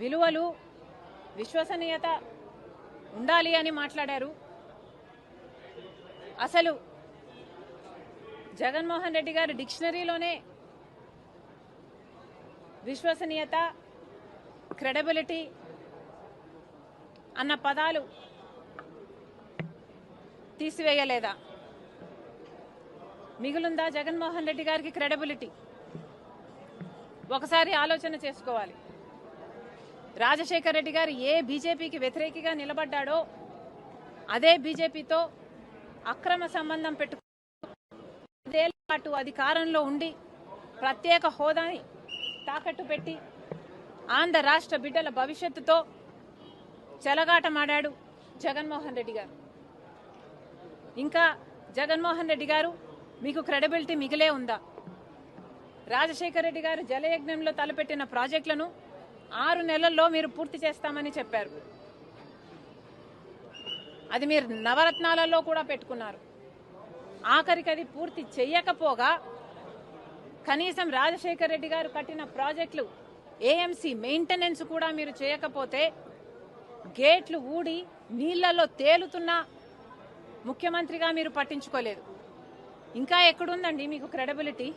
విలువలు విశ్వసనీయత ఉండాలి అని మాట్లాడారు. అసలు జగన్మోహన్ రెడ్డి గారు డిక్షనరీలోనే విశ్వసనీయత క్రెడబిలిటీ అన్న పదాలు తీసివేయలేదా? మిగులుందా జగన్మోహన్ రెడ్డి గారికి క్రెడబిలిటీ? ఒకసారి ఆలోచన చేసుకోవాలి. రాజశేఖర్ రెడ్డి గారు ఏ బీజేపీకి వ్యతిరేకిగా నిలబడ్డాడో అదే బీజేపీతో అక్రమ సంబంధం పెట్టుకు పాటు అధికారంలో ఉండి ప్రత్యేక హోదాని తాకట్టు పెట్టి ఆంధ్ర రాష్ట్ర బిడ్డల భవిష్యత్తుతో చెలగాటమాడాడు జగన్మోహన్ రెడ్డి గారు. ఇంకా జగన్మోహన్ రెడ్డి గారు మీకు క్రెడిబిలిటీ మిగిలే ఉందా? రాజశేఖర రెడ్డి గారు జలయజ్ఞంలో తలపెట్టిన ప్రాజెక్టులను ఆరు నెలల్లో మీరు పూర్తి చేస్తామని చెప్పారు. అది మీరు నవరత్నాలలో కూడా పెట్టుకున్నారు. ఆఖరికి అది పూర్తి చెయ్యకపోగా కనీసం రాజశేఖర రెడ్డి గారు కట్టిన ప్రాజెక్టులు ఏఎంసీ మెయింటెనెన్స్ కూడా మీరు చేయకపోతే గేట్లు ఊడి నీళ్ళలో తేలుతున్న ముఖ్యమంత్రిగా మీరు పట్టించుకోలేదు. ఇంకా ఎక్కడుందండి మీకు క్రెడిబిలిటీ?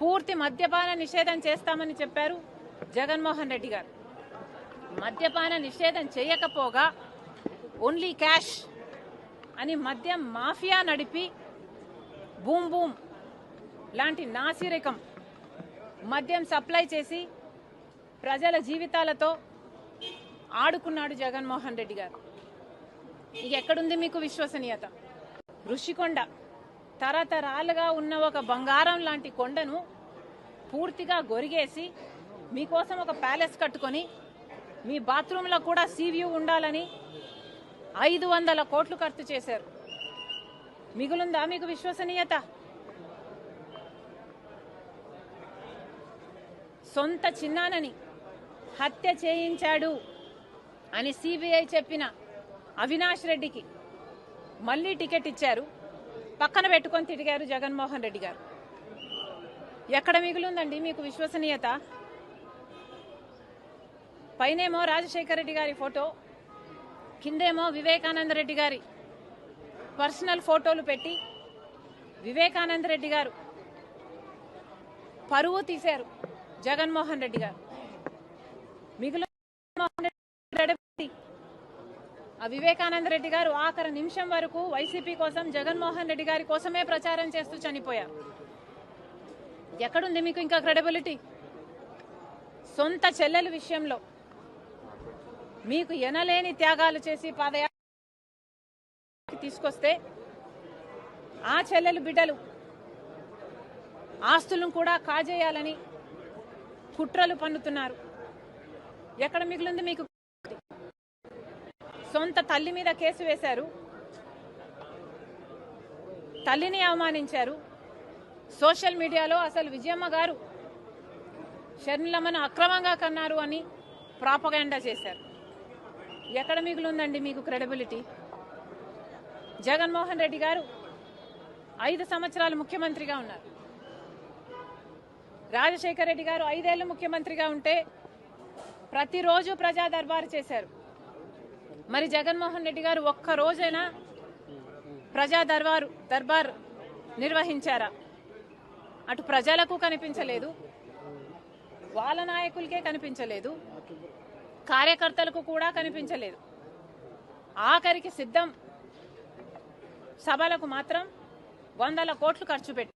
పూర్తి మద్యపాన నిషేధం చేస్తామని చెప్పారు. జగన్మోహన్ రెడ్డి గారు. మద్యపాన నిషేధం చేయకపోగా ఓన్లీ క్యాష్ అని మద్యం మాఫియా నడిపి బూమ్ బూమ్ లాంటి నాసిరకం మద్యం సప్లై చేసి ప్రజల జీవితాలతో ఆడుకున్నాడు జగన్మోహన్ రెడ్డి గారు. ఇక ఎక్కడుంది మీకు విశ్వసనీయత? ఋషికొండ. తరతరాలుగా ఉన్న ఒక బంగారం లాంటి కొండను పూర్తిగా గొరిగేసి మీకోసం ఒక ప్యాలెస్ కట్టుకొని మీ బాత్రూంలో కూడా సీవ్యూ ఉండాలని ఐదు వందల కోట్లు ఖర్చు చేశారు. మిగులుందా మీకు విశ్వసనీయత? సొంత చిన్నానని హత్య చేయించాడు అని సిబిఐ చెప్పిన అవినాష్ రెడ్డికి మళ్ళీ టికెట్ ఇచ్చారు. పక్కన పెట్టుకొని తిరిగారు జగన్మోహన్ రెడ్డి గారు. ఎక్కడ మిగులుందండి మీకు విశ్వసనీయత? పైనేమో రాజశేఖర రెడ్డి గారి ఫోటో కిందేమో వివేకానంద రెడ్డి గారి పర్సనల్ ఫోటోలు పెట్టి వివేకానంద రెడ్డి గారు పరువు తీశారు జగన్మోహన్ రెడ్డి గారు. మిగులు ఆ వివేకానంద రెడ్డి గారు ఆఖరి నిమిషం వరకు వైసీపీ కోసం జగన్మోహన్ రెడ్డి గారి కోసమే ప్రచారం చేస్తూ చనిపోయారు. ఎక్కడుంది మీకు ఇంకా క్రెడిబిలిటీ? సొంత చెల్లెల విషయంలో. మీకు ఎనలేని త్యాగాలు చేసి పాదయాత్ర తీసుకొస్తే ఆ చెల్లెలు బిడ్డలు ఆస్తులను కూడా కాజేయాలని కుట్రలు పన్నుతున్నారు. ఎక్కడ మిగిలింది మీకు? సొంత తల్లి మీద కేసు వేశారు. తల్లిని అవమానించారు. సోషల్ మీడియాలో అసలు విజయమ్మ గారు షర్మిలమ్మను అక్రమంగా కన్నారు అని ప్రాపగాండా చేశారు. ఎక్కడ మిగులుందండి మీకు క్రెడిబిలిటీ జగన్మోహన్ రెడ్డి గారు ఐదు సంవత్సరాలు ముఖ్యమంత్రిగా ఉన్నారు. రాజశేఖర రెడ్డి గారు ఐదేళ్ళు ముఖ్యమంత్రిగా ఉంటే ప్రతిరోజు ప్రజా దర్బారు చేశారు. మరి జగన్మోహన్ రెడ్డి గారు ఒక్క రోజైనా ప్రజా దర్బారు దర్బార్ నిర్వహించారా? అటు ప్రజలకు కనిపించలేదు. వాళ్ళ నాయకులకే కనిపించలేదు. కార్యకర్తలకు కూడా కనిపించలేదు. ఆఖరికి సిద్ధం సభలకు మాత్రం వందల కోట్లు ఖర్చు పెట్టి